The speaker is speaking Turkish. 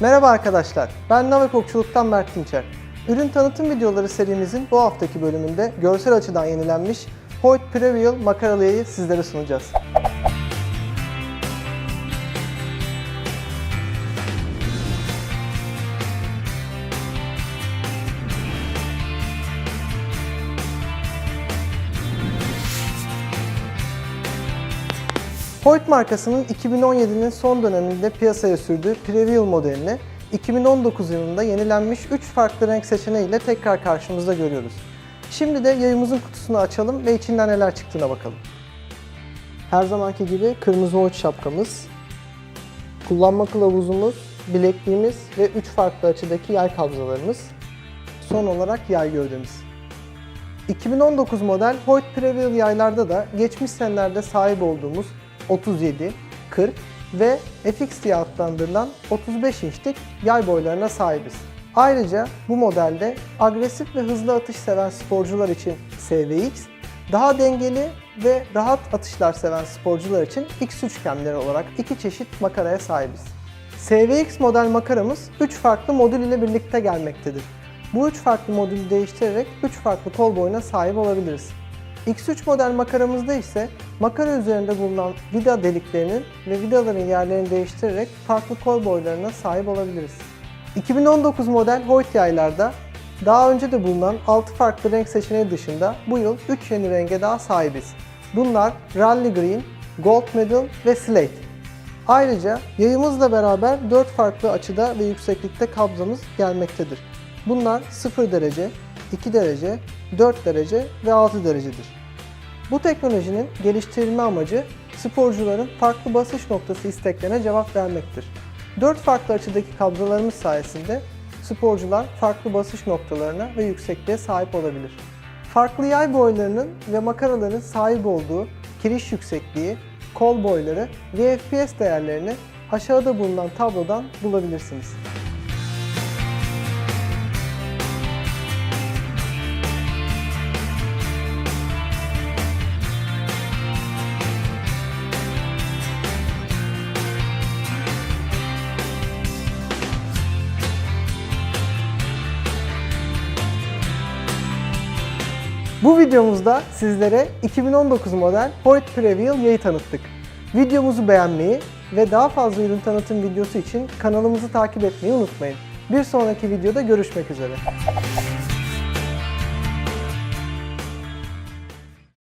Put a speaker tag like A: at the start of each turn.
A: Merhaba arkadaşlar, ben Navek Okçuluk'tan Mert Dinçer. Ürün tanıtım videoları serimizin bu haftaki bölümünde görsel açıdan yenilenmiş Hoyt Previal makaralıyı sizlere sunacağız. Hoyt markasının 2017'nin son döneminde piyasaya sürdüğü Previal modelini 2019 yılında yenilenmiş 3 farklı renk seçeneğiyle tekrar karşımızda görüyoruz. Şimdi de yayımızın kutusunu açalım ve içinden neler çıktığına bakalım. Her zamanki gibi kırmızı Hoyt şapkamız, kullanma kılavuzumuz, bilekliğimiz ve 3 farklı açıdaki yay kabzalarımız, son olarak yay gövdemiz. 2019 model Hoyt Previal yaylarda da geçmiş senelerde sahip olduğumuz 37, 40 ve FX diye adlandırılan 35 inçlik yay boylarına sahibiz. Ayrıca bu modelde agresif ve hızlı atış seven sporcular için SVX, daha dengeli ve rahat atışlar seven sporcular için X3 kemleri olarak iki çeşit makaraya sahibiz. SVX model makaramız 3 farklı modül ile birlikte gelmektedir. Bu 3 farklı modülü değiştirerek 3 farklı kol boyuna sahip olabiliriz. X3 model makaramızda ise makara üzerinde bulunan vida deliklerinin ve vidaların yerlerini değiştirerek farklı kol boylarına sahip olabiliriz. 2019 model Hoyt yaylarda daha önce de bulunan 6 farklı renk seçeneği dışında bu yıl 3 yeni renge daha sahibiz. Bunlar Rally Green, Gold Medal ve Slate. Ayrıca yayımızla beraber 4 farklı açıda ve yükseklikte kabzamız gelmektedir. Bunlar 0 derece, 2 derece, 4 derece ve 6 derecedir. Bu teknolojinin geliştirilme amacı sporcuların farklı basış noktası isteklerine cevap vermektir. 4 farklı açıdaki kabzalarımız sayesinde sporcular farklı basış noktalarına ve yüksekliğe sahip olabilir. Farklı yay boylarının ve makaraların sahip olduğu kiriş yüksekliği, kol boyları ve FPS değerlerini aşağıda bulunan tablodan bulabilirsiniz. Bu videomuzda sizlere 2019 model Hoyt Previal yayı tanıttık. Videomuzu beğenmeyi ve daha fazla ürün tanıtım videosu için kanalımızı takip etmeyi unutmayın. Bir sonraki videoda görüşmek üzere.